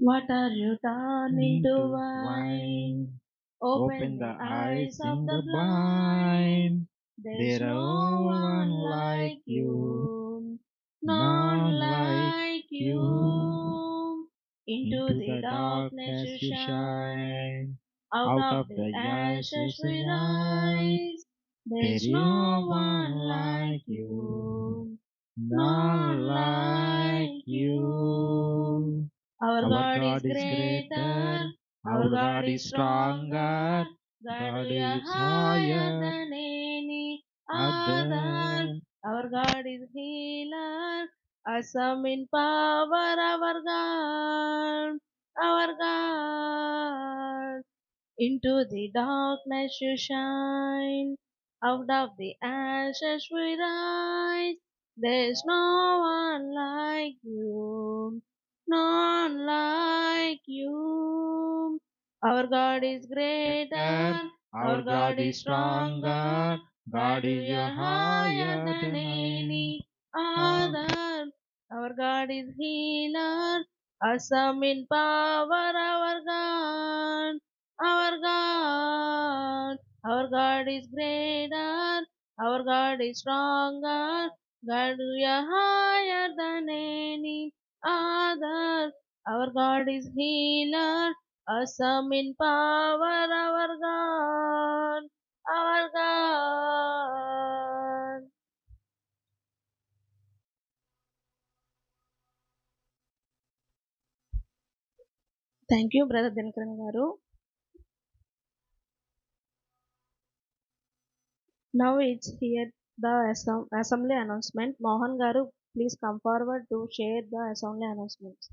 What are you turning to into wine? wine. Open the eyes of the blind. There's no one like you, none like you. Into the darkness you shine, out of the ashes we rise. There's no one like you, none like you. Our God is greater, our God is stronger, God is higher than any other. Our God is healer, awesome in power, our God, our God. Into the darkness you shine, out of the ashes we rise. There's no one like you, none like you. Our God is greater, our God is stronger, God is higher than any other. Our God is healer, awesome in power, our God, our God. Our God is greater, our God is stronger, God is higher than any other. Our God is healer, awesome in power, our God, our God. Thank you brother Dinakaran garu now it's here the assembly announcement Mohan garu Please come forward to share the assembly announcements.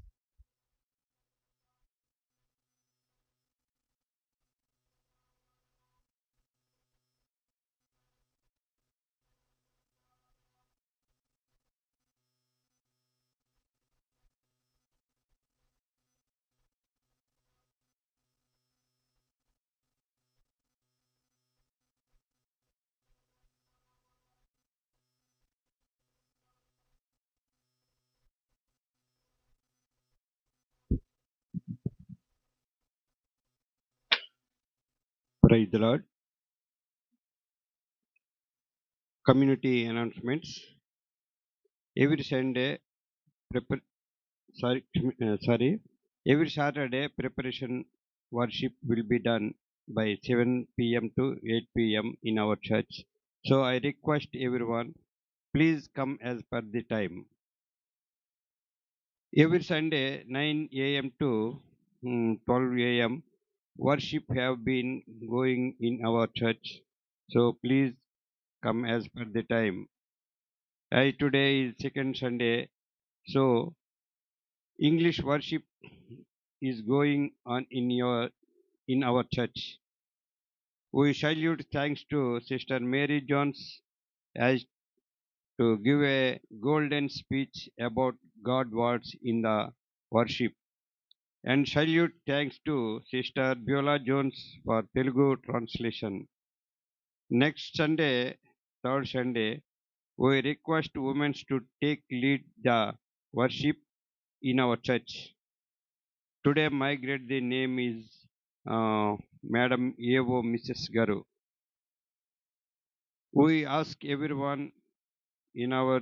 Praise the Lord. Community announcements. Every Sunday, sorry, uh, sorry. Every Saturday, preparation worship will be done by 7 p.m. to 8 p.m. in our church. So I request everyone, please come as per the time. Every Sunday, 9 a.m. to mm, 12 a.m. worship have been going in our church. So please come as per the time. I today is second Sunday, so English worship is going on in your in our church. We salute thanks to Sister Mary Jones as to give a golden speech about God words in the worship. And salute thanks to Sister Biola Jones for Telugu translation. Next Sunday, third Sunday, we request women to take lead the worship in our church. Today, migrate the name is uh, Madam Evo Mrs. Garu. We ask everyone in our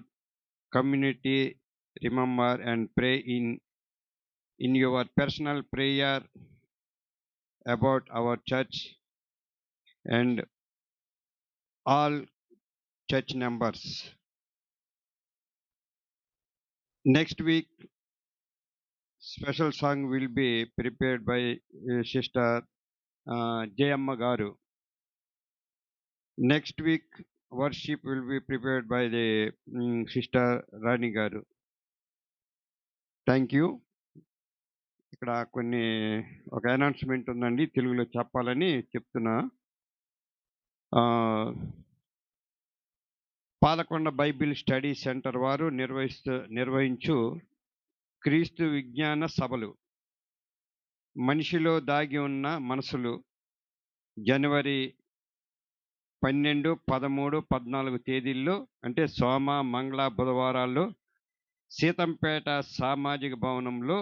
community remember and pray in in your personal prayer about our church and all church members. Next week, special song will be prepared by eh, Sister uh, Jayamma Garu. Next week, worship will be prepared by the um, Sister Rani Garu. Thank you. ఇక్కడ కొన్ని ఒక announcement ఉందండి తెలుగులో చెప్పాలని చెప్తున్నా. Palakonda Bible study centre వారు నిర్వహిస్తూ నిర్వహించు క్రీస్తు విజ్ఞాన సభలు. మనిషిలో దాగి ఉన్న మనసులు జనవరి పన్నెండు పదమూడు పద్నాలుగు తేదీల్లో అంటే సోమ మంగళ బుధవారాల్లో సీతంపేట సామాజిక భవనంలో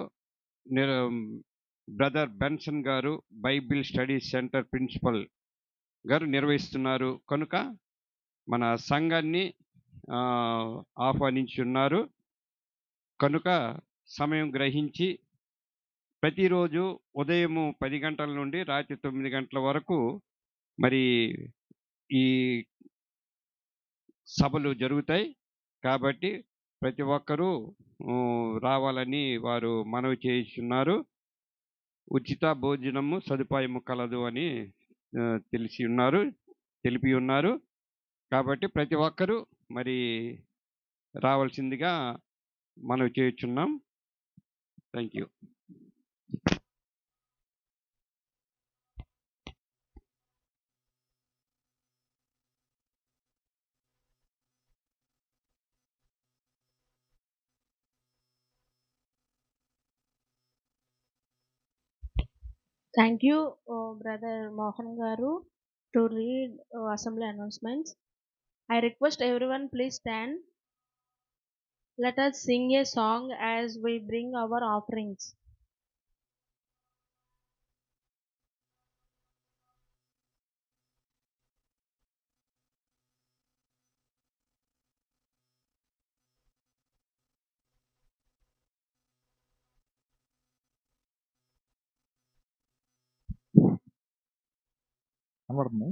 brother Benson garu Bible study centre principal garu నిర్వహిస్తున్నారు. కనుక మన సంఘాన్ని ఆహ్వానించున్నారు. ఆహ్వానించి ఉన్నారు కనుక సమయం గ్రహించి ప్రతిరోజు ఉదయము పది గంటల నుండి రాత్రి తొమ్మిది గంటల వరకు మరి ఈ సభలు జరుగుతాయి. కాబట్టి ప్రతి ఒక్కరూ రావాలని వారు మనవి చేస్తున్నారు ఉచిత భోజనము సదుపాయము కలదు అని తెలిసి ఉన్నారు తెలిపి ఉన్నారు. కాబట్టి ప్రతి ఒక్కరూ మరి రావాల్సిందిగా మనవి చేయుచున్నాం. Thank you Thank you, uh, Brother Mohan Garu, to read uh, assembly announcements. I request everyone please stand. Let us sing a song as we bring our offerings. അമർന്നു.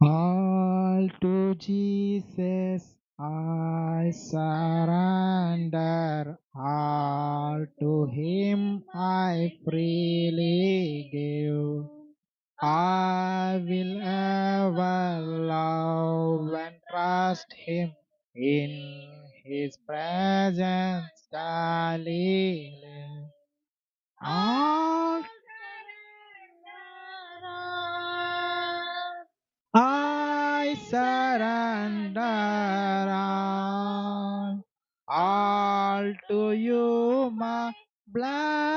All to Jesus I surrender, all to Him I freely give. I will ever love and trust Him in His presence daily. live. All I surrender all, all to you, my blessed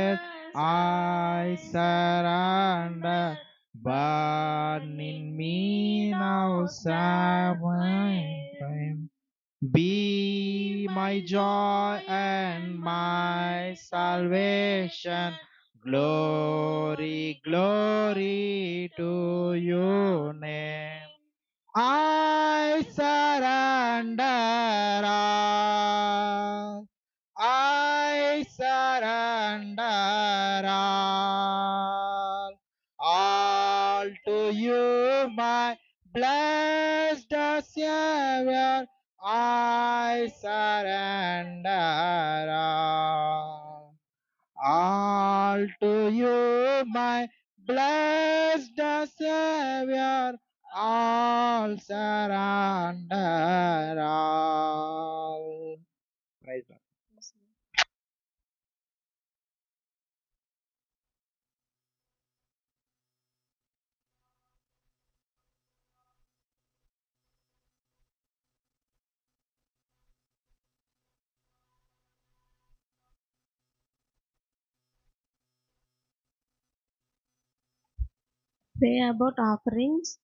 Jesus I surrender. Burn in me now, Savior. Be my joy and my salvation. Glory, glory to your Savior. I surrender all, all to you, my blessed Savior. All surrender all. Pray about offerings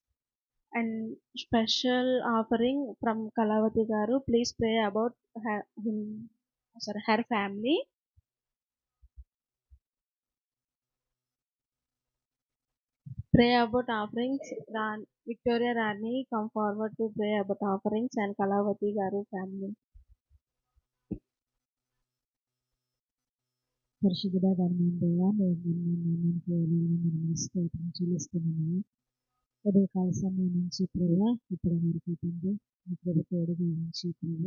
and special offering from Kalavati Garu. Please pray about her, him, sorry, her family. Pray about offerings. Ran, Victoria Rani come forward to pray about offerings and Kalavati Garu family. పరిశుద్ధుడా ధర్మం దేవా నేను నిన్ను కేవలం స్తోత్రం చెల్లిస్తున్నాను. ఉదయకాల సమయం నుంచి ప్రియ ఇప్పటి వరకు తండ్రి మీ ప్రభు తోడుగా ఉంచి ప్రియ